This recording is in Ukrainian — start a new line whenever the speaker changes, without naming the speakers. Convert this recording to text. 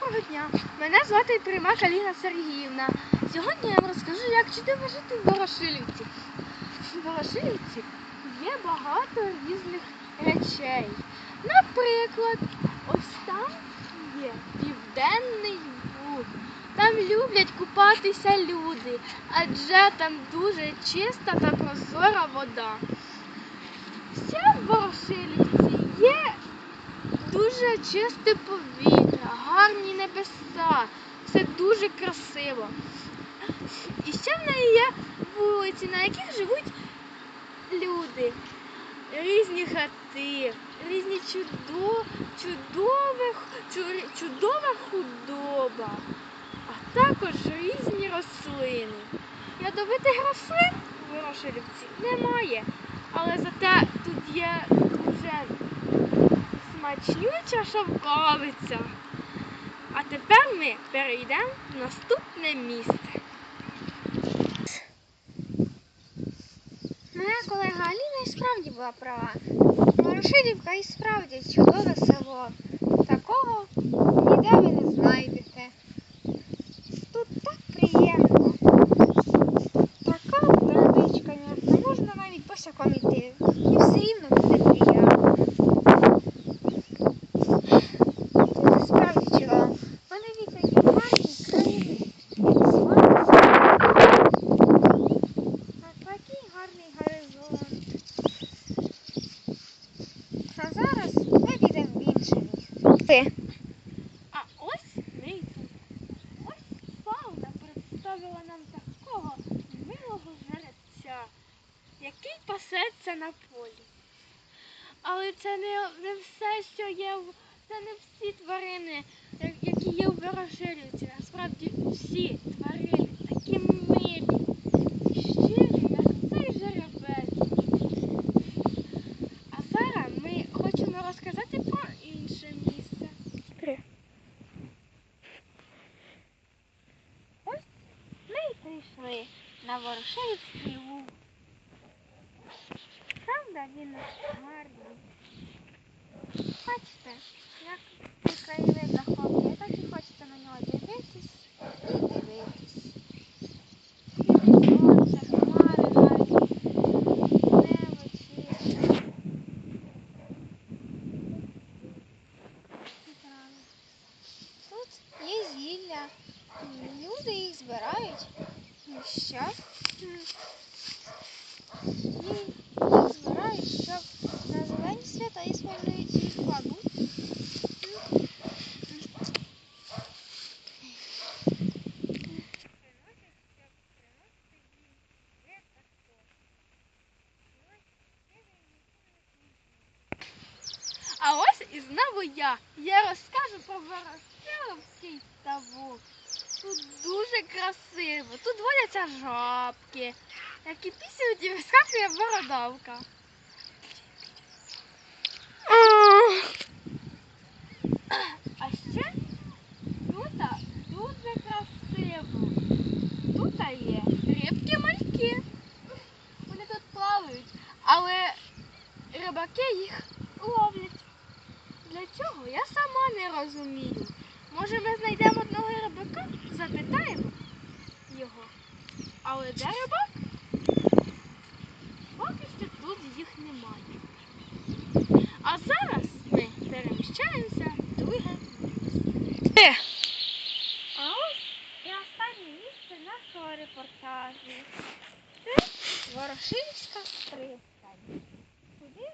Доброго дня! Мене звати Примак Аліна Сергіївна. Сьогодні я вам розкажу, як чудово жити в Ворошилівці. В Ворошилівці є багато різних речей. Наприклад, ось там є південний буг. Там люблять купатися люди, адже там дуже чиста та прозора вода. Ще в Ворошилівці є дуже чисте повітря, гарні небеса, все дуже красиво. І ще в неї є вулиці, на яких живуть люди, різні хати, різні чудо, чудове, чудова худоба, а також різні рослини. Ядовитих рослин в Ворошилівці немає, але зате тут є дуже смачнюча шовковиця. А тепер ми перейдемо в наступне місце.
Моя колега Аліна і справді була права. Ворошилівка і справді чудове село. Місце.
А ось ми тут. Ось фауна представила нам такого милого жеребця, який пасеться на полі. Але це не, не все, що є це не всі тварини, які є в Ворошилівці. Насправді всі тварини на Ворошилівський луг. Правда, він гарний. Бачите, як цей краєвид захоплює, так і хочеться на нього дивитись і дивитись. Сонце, хмари гарні, небо чисте. І трави.
Тут є зілля. і Люди їх збирають. Ну що?
А ось і знову я. Я розкажу про Ворошиловський ставок. Тут дуже красиво. Тут водяться жабки, які пісють і вискакує бородавка. А ще тут дуже красиво. Тут є рибки мальки. Вони тут плавають, але рибаки їх ловлять. Для чого? Я сама не розумію. Може ми знайдемо одного рибака, запитаємо його. Але де рибак? Поки що тут їх немає. А зараз ми переміщаємося в друге місце. А ось і останнє місце нашого репортажу. Це Ворошилівська пристань. Човни.